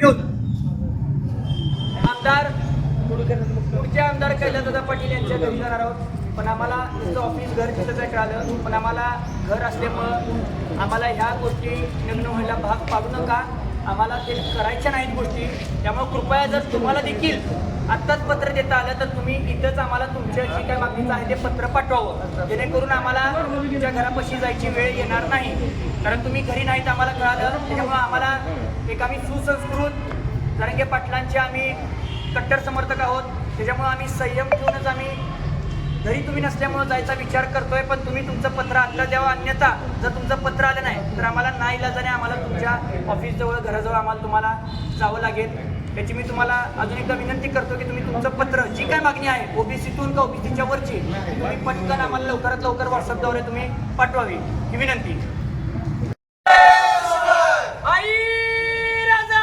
घेऊन. आमदार पुढचे आमदार कैलासदादा पाटील यांच्या घरी जाणार आहोत. पण आम्हाला तुमचं ऑफिस घर तिथं आहे कळालं? पण आम्हाला घर असल्यामुळं आम्हाला ह्या गोष्टी लग्न व्हायला भाग पाडू नका. आम्हाला ते करायच्या नाहीत गोष्टी. त्यामुळे कृपया जर तुम्हाला देखील आत्ताच पत्र देता आलं तर तुम्ही इथंच आम्हाला तुमच्या जी काय मागणीचं आहे ते पत्र पाठवावं. जेणेकरून आम्हाला तुमच्या घरापाशी जायची वेळ येणार नाही. कारण तुम्ही घरी नाहीत आम्हाला कळालं. त्याच्यामुळं आम्हाला एक आम्ही सुसंस्कृत जरंगे पाटलांचे आम्ही कट्टर समर्थक आहोत. त्याच्यामुळं आम्ही संयम ठेवूनच आम्ही घरी तुम्ही नसल्यामुळे जायचा विचार करतोय पण तुम्ही तुमचं पत्र आणलं द्यावं अन्यथा जर तुमचं पत्र आलं नाही तर आम्हाला नाही इलाजाने आम्हाला तुमच्या ऑफिसजवळ घराजवळ आम्हाला तुम्हाला जावं लागेल. याची मी तुम्हाला अजून एकदा विनंती करतो की तुम्ही तुमचं पत्र जी काय मागणी आहे ओबीसीतून का ओबीसीच्या वरची तुम्ही पटकन आम्हाला लवकरात लवकर व्हॉट्सअपद्वारे तुम्ही पाठवावी. ही विनंती आई राजा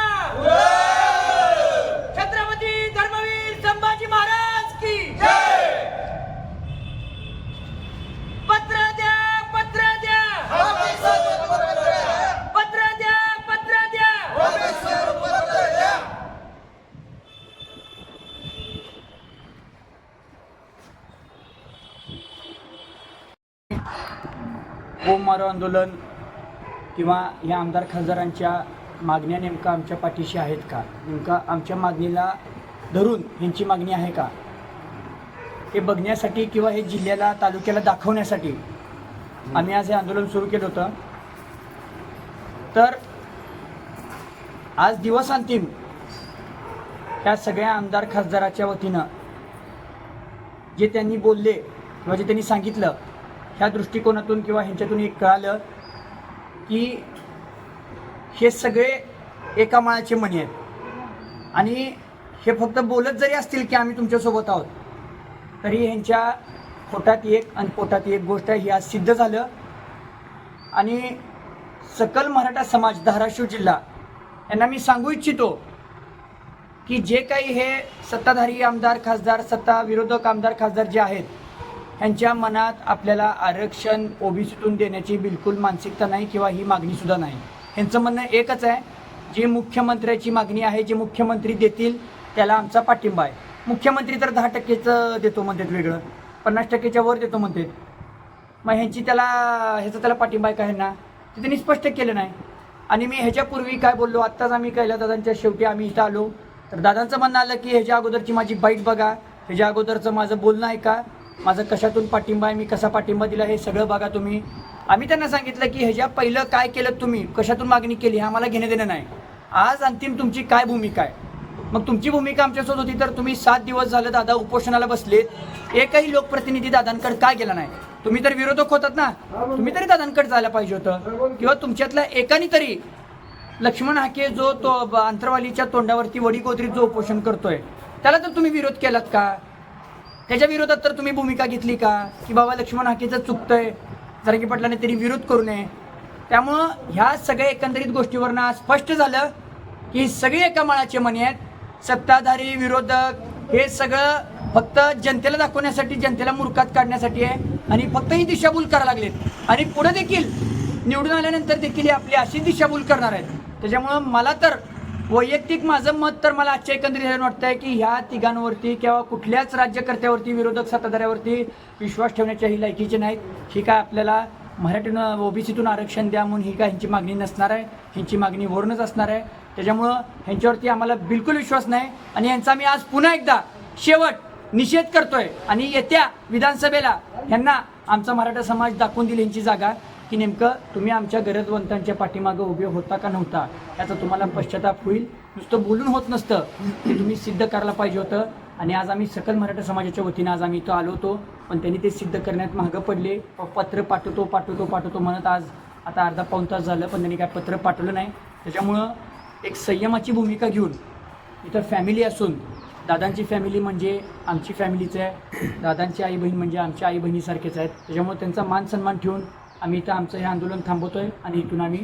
छत्रपती धर्मवीर संभाजी महाराज की पत्र द्या पत्र द्या पत्र द्या पत्र द्या बोंब मारो आंदोलन किंवा या आमदार खासदारांच्या मागण्या नेमका आमच्या पाठीशी आहेत का? नेमका आमच्या मागणीला धरून ह्यांची मागणी आहे का? हे बघण्यासाठी किंवा हे जिल्ह्याला तालुक्याला दाखवण्यासाठी आम्ही आज हे आंदोलन सुरू केलं होतं. तर आज दिवस अंतिम ह्या सगळ्या आमदार खासदाराच्या वतीनं जे त्यांनी बोलले किंवा जे त्यांनी सांगितलं ह्या दृष्टिकोनातून किंवा ह्यांच्यातून एक कळालं की हे सगळे एका माळाचे मणी आहेत. आणि हे फक्त बोलत जरी असतील की आम्ही तुमच्यासोबत आहोत तरी ह्यांच्या पोटात एक आणि पोटात एक गोष्ट आहे ही आज सिद्ध झालं. आणि सकल मराठा समाज धाराशिव जिल्हा यांना मी सांगू इच्छितो की जे काही हे सत्ताधारी आमदार खासदार सत्ता विरोधक आमदार खासदार जे आहेत यांच्या मनात आपल्याला आरक्षण ओबीसीतून देण्याची बिलकुल मानसिकता नाही किंवा ही मागणीसुद्धा नाही. ह्यांचं म्हणणं एकच आहे जी मुख्यमंत्र्याची मागणी आहे जे मुख्यमंत्री देतील त्याला आमचा पाठिंबा आहे. मुख्यमंत्री तर दहा टक्केचं देतो म्हणतात वेगळं पन्नास टक्केच्या वर देतो म्हणतात. मग ह्यांची त्याला ह्याचा त्याला पाठिंबा आहे का ह्यांना? ते त्यांनी स्पष्ट केलं नाही. आणि मी ह्याच्यापूर्वी काय बोललो आत्ताच आम्ही कैला दादांच्या शेवटी आम्ही इथं आलो. तर दादांचं म्हणणं आलं की ह्याच्या अगोदरची माझी बाईट बघा ह्याच्या अगोदरचं माझं बोलणं आहे का माझं कशातून पाठिंबा आहे मी कसा पाठिंबा दिला हे सगळं बघा तुम्ही. आम्ही त्यांना सांगितलं की ह्याच्या पहिलं काय केलं तुम्ही? कशातून मागणी केली? हे आम्हाला घेणं देणं नाही. आज अंतिम तुमची काय भूमिका आहे? मग तुमची भूमिका आमच्यासोबत होती तर तुम्ही सात दिवस झालं दादा उपोषणाला बसलेत. एकही लोकप्रतिनिधी दादांकडे काय गेला नाही? तुम्ही तर विरोधक होतात ना? तुम्ही तरी दादांकडे जायला पाहिजे होतं. किंवा तुमच्यातल्या एकाने तरी लक्ष्मण हाके जो तो अंतरवालीच्या तोंडावरती वडी गोत्रीत जो उपोषण करतोय त्याला तर तुम्ही विरोध केलात का? त्याच्या विरोधात तर तुम्ही भूमिका घेतली का? की बाबा लक्ष्मण हाकेचं चुकतंय जरांगी पाटलाने तरी विरोध करू नये. त्यामुळं ह्या सगळ्या एकंदरीत गोष्टीवरनं आज स्पष्ट झालं की सगळे सगळी एका माळाचे मणी आहेत. सत्ताधारी विरोधक हे सगळं फक्त जनतेला दाखवण्यासाठी जनतेला मुरखात काढण्यासाठी आहे. आणि फक्त ही दिशाभूल करायला लागलेत. आणि पुढे देखील निवडून आल्यानंतर देखील आपली अशी दिशाभूल करणार आहेत. त्याच्यामुळं मला तर वैयक्तिक माझं मत तर मला आजच्या एकंदरीत वाटतं वाटतंय की ह्या तिघांवरती किंवा कुठल्याच राज्यकर्त्यावरती विरोधक सत्ताधाऱ्यावरती विश्वास ठेवण्याच्या ही लायकीचे नाहीत. ही काय आपल्याला मराठीनं ओबीसीतून आरक्षण द्या म्हणून ही काय ह्यांची मागणी नसणार आहे. ह्यांची मागणी वरूनच असणार आहे. त्याच्यामुळं ह्यांच्यावरती आम्हाला बिलकुल विश्वास नाही आणि यांचा मी आज पुन्हा एकदा शेवट निषेध करतोय आणि येत्या विधानसभेला ह्यांना आमचा मराठा समाज दाखवून दिली यांची जागा. की नेमकं तुम्ही आमच्या गरजवंतांच्या पाठीमागं उभे होता का नव्हता? याचा तुम्हाला पश्चाताप होईल. नुसतं बोलून होत नसतं. ते तुम्ही सिद्ध करायला पाहिजे होतं. आणि आज आम्ही सकल मराठा समाजाच्या वतीनं आज आम्ही इथं आलो होतो. पण त्यांनी ते सिद्ध करण्यात मागं पडले. पत्र पाठवतो पाठवतो पाठवतो म्हणत आज आता अर्धा पाऊण तास झालं पण त्यांनी काय पत्र पाठवलं नाही. त्याच्यामुळं एक संयमाची भूमिका घेऊन इथं फॅमिली असून दादांची फॅमिली म्हणजे आमची फॅमिलीच आहे. दादांची आई बहीण म्हणजे आमच्या आई बहिणीसारखेच आहेत. त्याच्यामुळे त्यांचा मान सन्मान ठेवून आम्ही इथं आमचं हे आंदोलन थांबवतोय आणि इथून आम्ही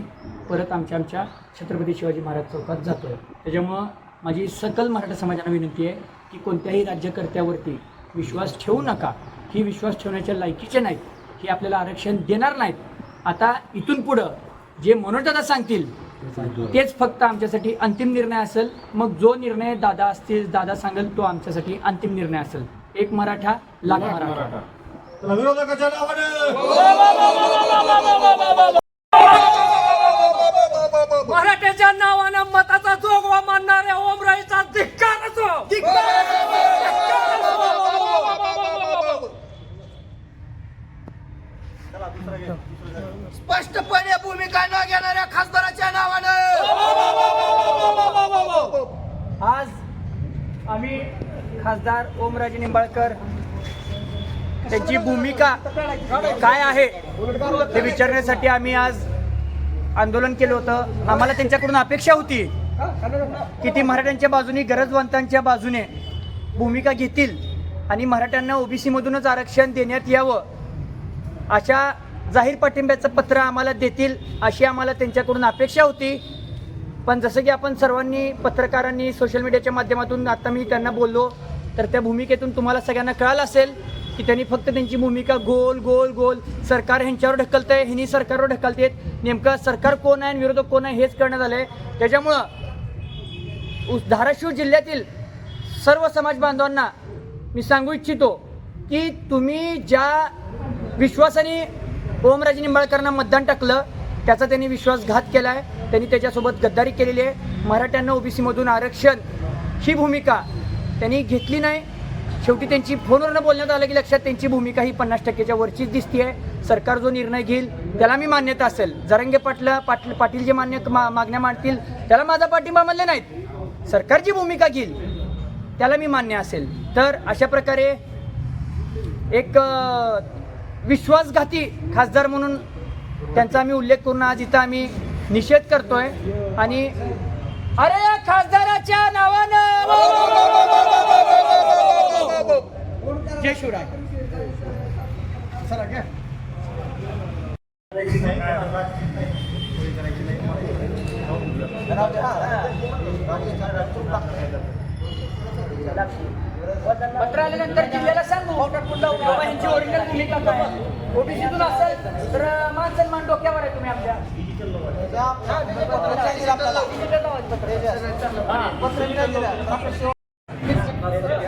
परत आमच्या आमच्या छत्रपती शिवाजी महाराज चौकात जातोय. त्याच्यामुळं माझी सकल मराठा समाजाला विनंती आहे की कोणत्याही राज्यकर्त्यावरती विश्वास ठेवू नका. ही विश्वास ठेवण्याच्या लायकीचे नाहीत. ही आपल्याला आरक्षण देणार नाहीत. आता इथून पुढं जे मनोजदादा सांगतील तेच फक्त आमच्यासाठी अंतिम निर्णय असेल. मग जो निर्णय दादा असतील दादा सांगेल तो आमच्यासाठी अंतिम निर्णय असेल. एक मराठा लाख मराठा. चला, विरोधकाच्या नावानं मराठ्याच्या नावानं मताचा जोगवा मानणाऱ्या ओमराईचा धिक्कार असो. स्पष्टपणे भूमिका न घेणाऱ्या खासदाराच्या नावानं. आज आम्ही खासदार ओमराजे निंबाळकर त्यांची भूमिका काय आहे ते विचारण्यासाठी आम्ही आज आंदोलन केलं होतं. आम्हाला त्यांच्याकडून अपेक्षा होती की ती मराठ्यांच्या बाजूने गरजवंतांच्या बाजूने भूमिका घेतील आणि मराठ्यांना ओबीसीमधूनच आरक्षण देण्यात यावं. अशा जाहीर पाठिंब्याचं पत्र आम्हाला देतील अशी आम्हाला त्यांच्याकडून अपेक्षा होती. पण जसं की आपण सर्वांनी पत्रकारांनी सोशल मीडियाच्या माध्यमातून आता मी त्यांना बोललो तर त्या भूमिकेतून तुम्हाला सगळ्यांना कळालं असेल की त्यांनी फक्त त्यांची भूमिका गोल गोल गोल. सरकार ह्यांच्यावर ढकलतंय ह्यांनी सरकारवर ढकलतेत. नेमकं सरकार कोण आहे आणि विरोधक कोण आहे हेच करण्यात आलं आहे त्याच्यामुळं धाराशिव जिल्ह्यातील सर्व समाज बांधवांना मी सांगू इच्छितो की तुम्ही ज्या विश्वासाने ओमराजे निंबाळकरांना मतदान टाकलं त्याचा त्यांनी विश्वासघात केला आहे त्यांनी त्याच्यासोबत गद्दारी केलेली आहे. मराठ्यांना ओबीसीमधून आरक्षण ही भूमिका त्यांनी घेतली नाही. शेवटी त्यांची फोनवरनं बोलण्यात आलं की लक्षात त्यांची भूमिका ही पन्नास टक्क्याच्या वरचीच दिसते आहे सरकार जो निर्णय घेईल त्याला मी मान्यता असेल. जरंगे पाटला पाटील पाटील जे मान्य मा- मागण्या मांडतील त्याला माझा पाठिंबा म्हणले नाहीत. सरकारची भूमिका घेईल त्याला मी मान्य असेल. तर अशा प्रकारे एक विश्वासघाती खासदार म्हणून त्यांचा आम्ही उल्लेख करून आज इथं आम्ही निषेध करतोय. आणि अरे या खासदाराच्या नावानं! जय शिवराय पत्र आल्यानंतर जिल्ह्याला सांगू. बाबा यांची ओरिजिनल भूमिका काय ओबीसीतून असेल तर मान सन्मान डोक्यावर आहे तुम्ही आमच्या पत्र.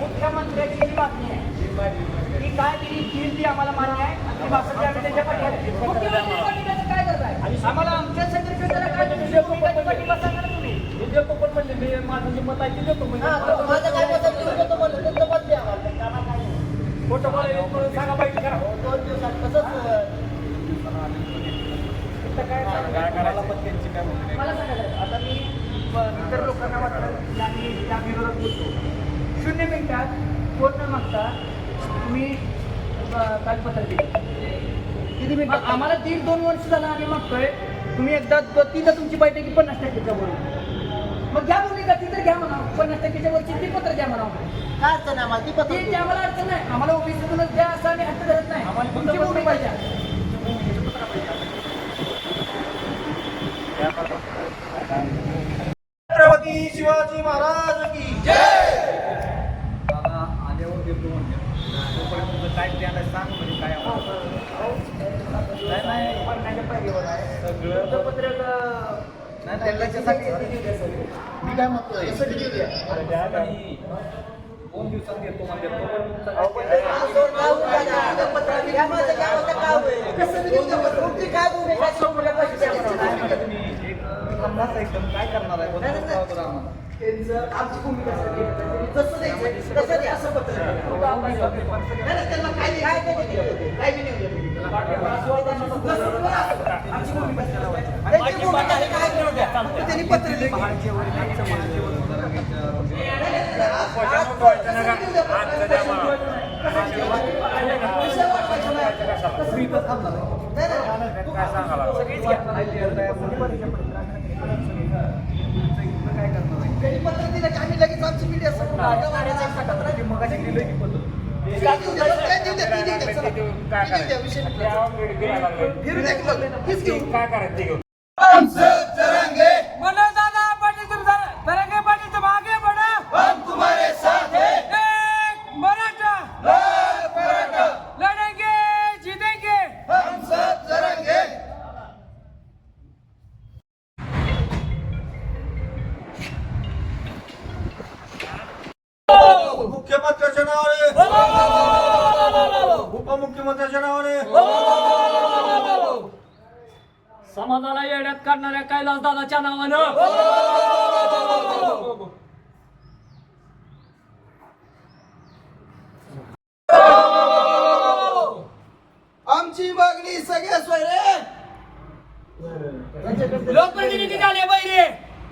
मुख्यमंत्र्याची जी बातमी आहे ती काय दिली दिली ती आम्हाला मान्य आहे आणि बासष्ट आम्ही त्याच्या काय आम्हाला आमच्या सर्टिफिकेटला काय तुम्ही पाठिंबा सांगा तुम्ही मी देतो पण मी माझं जे मत आहे ते देतो म्हणजे खोटं बोलायला म्हणून सांगा पाहिजे करा काय मला सांगायचं आता मी ब- इतर लोकांना वाटलं की आम्ही त्या विरोधात बोलतो शून्य मिनिटात कोण न मागता तुम्ही कागदपत्र दिली किती मिनिट आम्हाला दीड दोन वर्ष झालं आम्ही मागतोय तुम्ही एकदा तीनदा तुमची बैठकी पन्नास टक्केच्या वर मग घ्या भूमिका ती तर घ्या म्हणा पन्नास टक्केच्या वरची ती पत्र घ्या म्हणा ती ती आम्हाला अडचण नाही आम्हाला ओबीसीतूनच द्या असं आम्ही हट्ट धरत नाही तुमची भूमिका द्या छत्रपती शिवाजी महाराज की मी काय दोन दिवसात देतो म्हणजे. एकदम काय करणार आहे त्यांचं आमची भूमिका सगळी तसं द्यायचं तसं द्या असं पत्र त्यांनी पत्र दिलं. त्यांनी पत्र दिलं की आम्ही लगेच आमची मीडिया सगळं मागं वाढायचं, सगळं राहते. मग काय देऊ द्या, देऊ द्या, काय देऊ द्या, ती देऊ द्या, चला. ती देऊ द्या, विषय मिटला. फिरू द्या की मग, तीच घेऊ. मनोज दादा पाटील तुम जरा- तरंगे पाटील तुम आगे बढ़ो हम तुम्हारे साथ हैं एक मराठा लड़ेंगे जीतेंगे मुख्यमंत्र्याच्या नावाने उपमुख्यमंत्र्याच्या नावाने समाजाला येड्यात काढणाऱ्या कैलास दादाच्या नावानं. आमची मागणी सगळ्या सोयरे. लोकप्रतिनिधी झाले बैरे.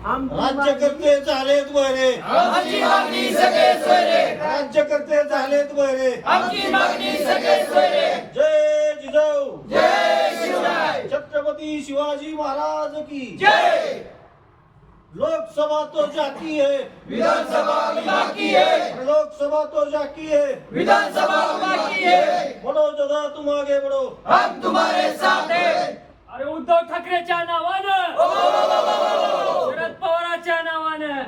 राज्यकर्ते झालेत बरे. आमची मागणी सगळे सोयरे. राज्यकर्ते झालेत बरे. आमची मागणी सगळे सोयरे. जय जिजाऊ. जय छत्रपति शिवाजी महाराज की जय लोकसभा तो जाती है विधानसभा बाकी है लोकसभा तो जाती है विधानसभा बाकी है बढ़ो दादा तुम आगे बढ़ो हम तुम्हारे साथ हैं अरे उद्धव ठाकरेच्या नावानं शरद पवारांच्या नावानं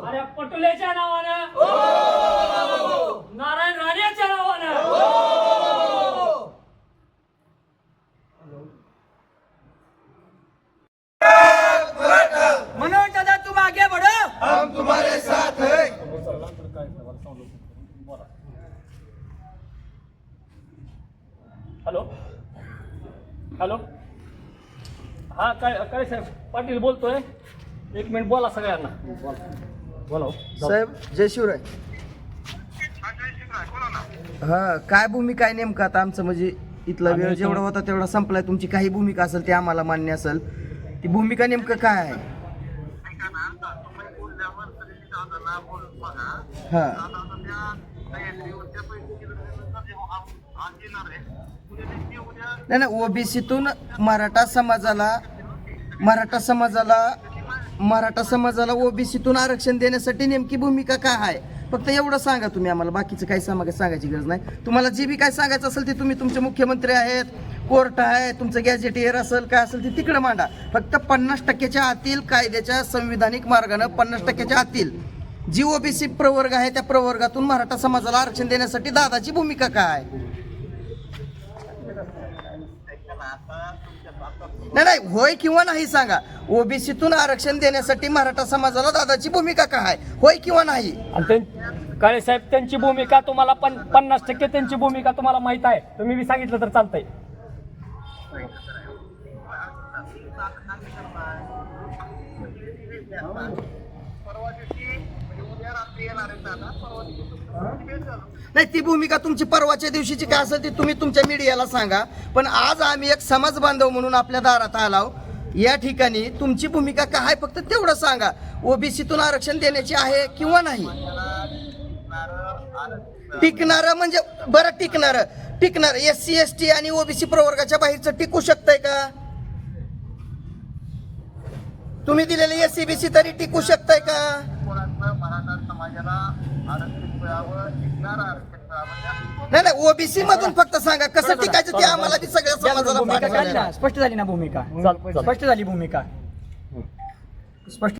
अरे पटोलेच्या नावानं नारायण राणेच्या नावानं मनोज दादा तुम आगे बढ़ो हम तुम्हारे साथ है। हॅलो? हॅलो? हा काय काय साहेब? पाटील बोलतोय. एक मिनिट बोला सगळ्यांना. बोला हो. साहेब जय शिवराय. हा काय भूमिका आहे नेमकं आता आमचं? म्हणजे इथला वेळ जेवढा होता तेवढा संपलाय. तुमची काही भूमिका असेल ते आम्हाला मान्य असेल. ती भूमिका नेमकं काय आहे? हा नाही नाही ओबीसीतून मराठा समाजाला मराठा समाजाला मराठा समाजाला ओबीसीतून आरक्षण देण्यासाठी नेमकी भूमिका काय आहे? फक्त एवढं सांगा तुम्ही आम्हाला. बाकीचं काही सांगा सांगायची गरज नाही. तुम्हाला जे बी काय सांगायचं असेल ते तुम्ही तुमचे मुख्यमंत्री आहेत कोर्ट आहे तुमचं गॅजेटियर असेल काय असेल ते तिकडे मांडा. फक्त पन्नास टक्क्याच्या आतील कायद्याच्या संविधानिक मार्गानं पन्नास टक्क्याच्या आतील जी ओबीसी प्रवर्ग आहे त्या प्रवर्गातून मराठा समाजाला आरक्षण देण्यासाठी दादाची भूमिका काय आहे? नाही नाही होय किंवा नाही सांगा. ओबीसीतून आरक्षण देण्यासाठी मराठा समाजाला दादाची भूमिका काय आहे? होय किंवा नाही? आणि त्यां- काळे साहेब त्यांची भूमिका तुम्हाला पण पन्नास टक्के त्यांची भूमिका तुम्हाला माहीत आहे. तुम्ही बी सांगितलं तर चालतंय. नाही ती भूमिका तुमची परवाच्या दिवशीची काय असेल ती तुम्ही तुमच्या मीडियाला सांगा. पण आज आम्ही एक समाज बांधव म्हणून आपल्या दारात आलाव या ठिकाणी तुमची भूमिका काय आहे फक्त तेवढं सांगा. ओबीसीतून आरक्षण देण्याची आहे किंवा नाही? टिकणार म्हणजे बरं टिकणार. टिकणार. एस सी एस टी आणि ओबीसी प्रवर्गाच्या बाहेरचं टिकू शकतंय का? तुम्ही दिलेले एस सी बी सी तरी टिकू शकताय का? नाही नाही ओबीसी मधून फक्त सांगा कसं टिकायचं ते आम्हाला बी सगळ्या समाजाला भूमिका पाठवायला काढला स्पष्ट झाली ना भूमिका. स्पष्ट झाली भूमिका. स्पष्ट